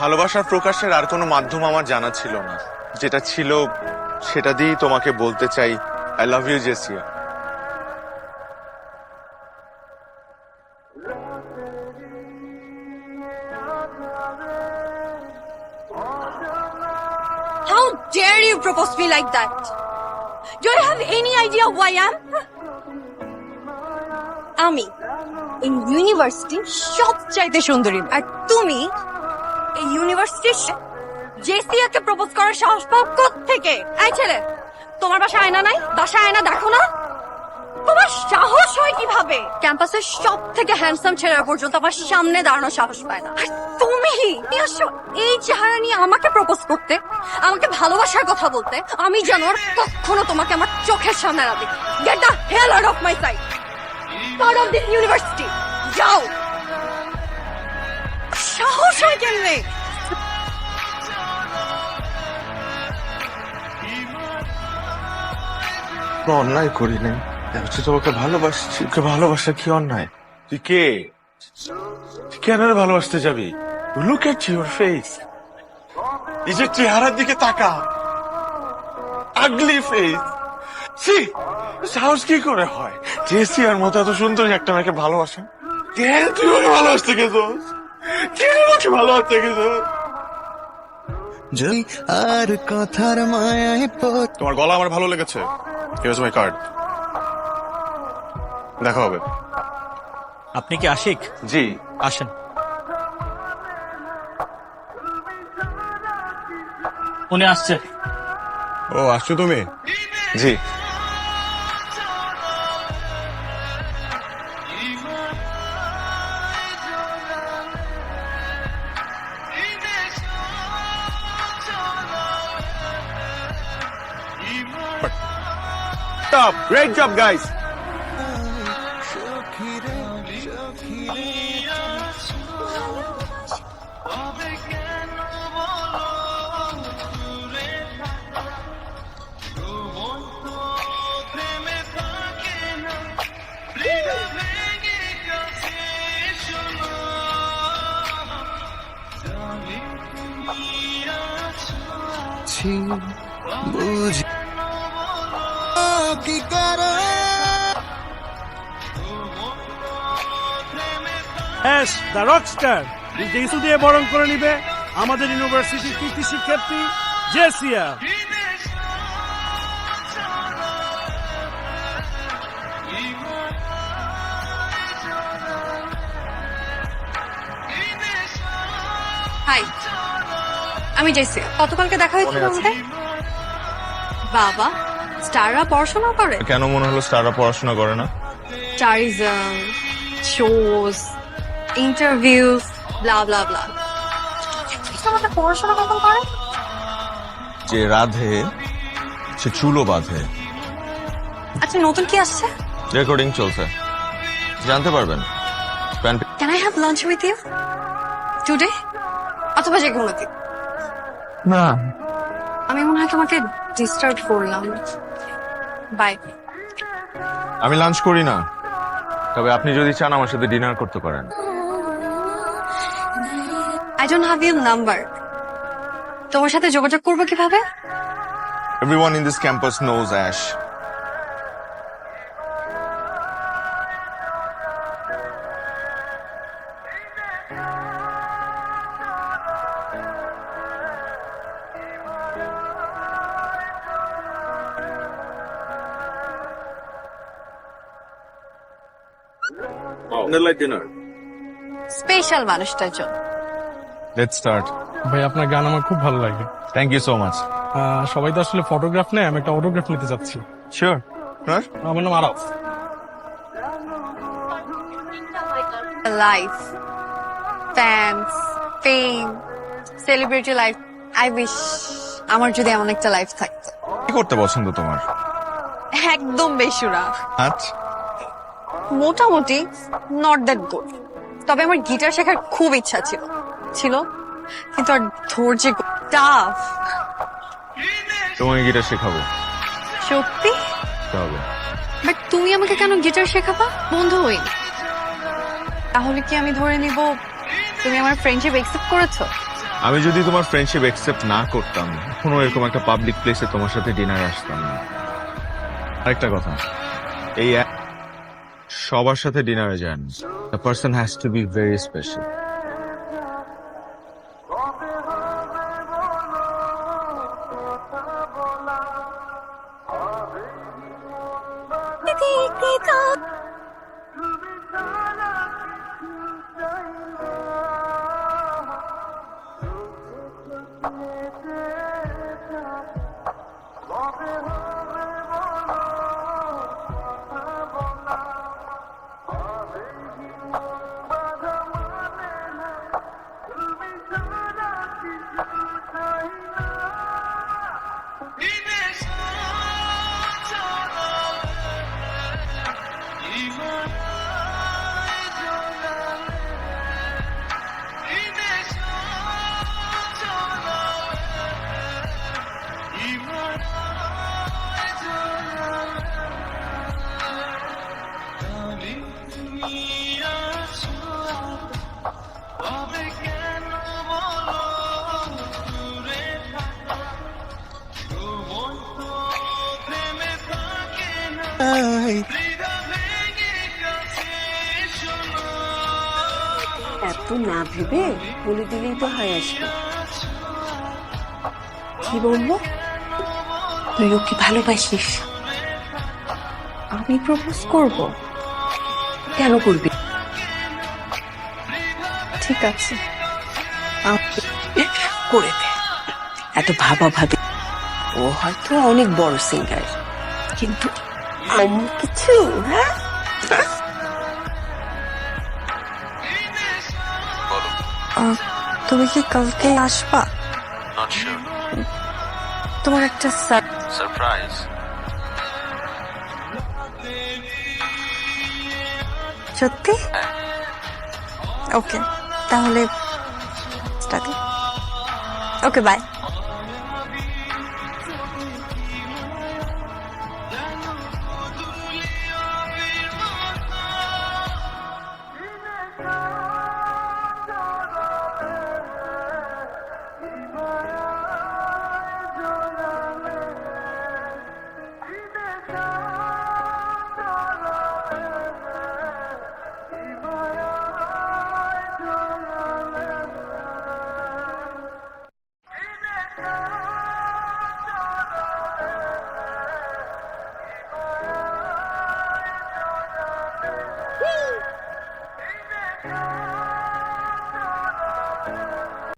ভালোবাসার প্রকাশের আর কোনো মাধ্যম আমার জানা ছিল না। যেটা ছিল, সেটা দিয়েই তোমাকে বলতে চাই I love you Jessia you be like that? Do you have any idea who I am? আমি এই ইউনিভার্সিটি সবচাইতে সুন্দরী আর তুমি এই ইউনিভার্সিটির জেসিয়াকে প্রপোজ করার সাহস পাও থেকে এই ছেলে, তোমার বাসায় আয়না নাই বাসায় আয়না দেখো না তোমার সাহস হয় কীভাবে? ক্যাম্পাসের সব থেকে হ্যান্ডসাম ছেলেরা পর্যন্ত আমার সামনে দাঁড়ানোর সাহস পায় না। আর তুমি? এই চেহারা নিয়ে আমাকে প্রপোজ করতে, আমাকে ভালোবাসার কথা বলতে, আমি যেন আর কখনো তোমাকে আমার চোখের সামনে না দেখি। Get the hell out of my sight out of this university যাও সাহস হয় কেমনে? অন্যায় করি নাই হচ্ছে তোমাকে ভালোবাসছি ওকে ভালোবাসা কি অন্যায়? তুই কে? তুই কেন ভালোবাসতে যাবি? লুক এট ইউর ফেস নিজের চেহারার দিকে তাকা। আগলি ফেস সি সাহস কি করে হয়? জেসিয়ার মতো এত সুন্দর একটা মেয়েকে ভালোবাসা? কেন তুই ওকে ভালোবাসতে গেছোস কেন ওকে ভালোবাসতে গেছোস যদি আর কথার মায়ায় তোমার গলা আমার ভালো লেগেছে। হিয়ার্স মাই কার্ড দেখা হবে। আপনি কি আশিক? জি। আসেন। উনি আসছে। ও আসছো তুমি? জি. Great job, guys. ছি বুঝি কি করে? হ্যাঁ দ্য রকস্টার যে ইস্যু দিয়ে বরণ করে নিবে আমাদের ইউনিভার্সিটির কৃতি শিক্ষার্থী জেসিয়া। হাই আমি যাইছি। গতকালকে দেখা হয়েছিল আমাদের বাবা স্টাররা পড়াশোনা করে? কেন মনে হলো স্টাররা পড়াশোনা করে না? Tourism shows interviews blah blah blah পড়াশোনা কখন করে? যে রাধে সে চুলো বাঁধে। আচ্ছা নতুন কি আসছে? রেকর্ডিং চলছে। জানতে পারবেন। Can I have lunch with you today অথবা যে কোনো দিন। না। আমি মনে হয় তোমাকে ডিস্টার্ব করলাম। বাই আমি লাঞ্চ করি না। তবে আপনি যদি চান আমার সাথে ডিনার করতে পারেন। I don't have your number তোমার সাথে যোগাযোগ করব কীভাবে? Everyone in this campus knows Ash dinner special মানুষটার জন্য। লেটস স্টার্ট ভাই আপনার গান আমার খুব ভালো লাগে। Thank you so much ah, সবাই তো আসলে ফটোগ্রাফ নেয় আমি একটা অটোগ্রাফ নিতে চাচ্ছি শিওর আমার নাম Araf. Life fans fame celebrity life I wish আমার যদি এমন একটা লাইফ থাকতো। কি করতে পছন্দ তোমার? একদম বেসুরা। আচ্ছা মোটামুটি নট দ্যাট গুড তবে আমার গিটার শেখার খুব ইচ্ছা ছিল। ছিল? কিন্তু আর ধৈর্য টাফ তোমাকে গিটার শেখাবো। সত্যি? হবে বাট তুমি আমাকে কেন গিটার শেখাবা? বন্ধু হই। তাহলে কি আমি ধরে নিব তুমি আমার ফ্রেন্ডশিপ একসেপ্ট করেছ? আমি যদি তোমার ফ্রেন্ডশিপ একসেপ্ট না করতাম এখনও এরকম একটা পাবলিক প্লেসে তোমার সাথে ডিনারে আসতাম না। আরেকটা কথা এই সবার সাথে ডিনারে যান। The person has to be very special এত না ভেবে বলে দিলেই তো হয় আসবে। কি বলব? তুই ওকে ভালোবাসিস। আমি প্রপোজ করব। কেন করবি? ঠিক আছে। করে দে। এত ভাবা ভাবি ও হয়তো অনেক বড় সিঙ্গার কিন্তু আমি কিছু হ্যাঁ? তুমি কি কালকে আসবা? তোমার একটা সারপ্রাইজ সত্যি? ওকে তাহলে ওকে বাই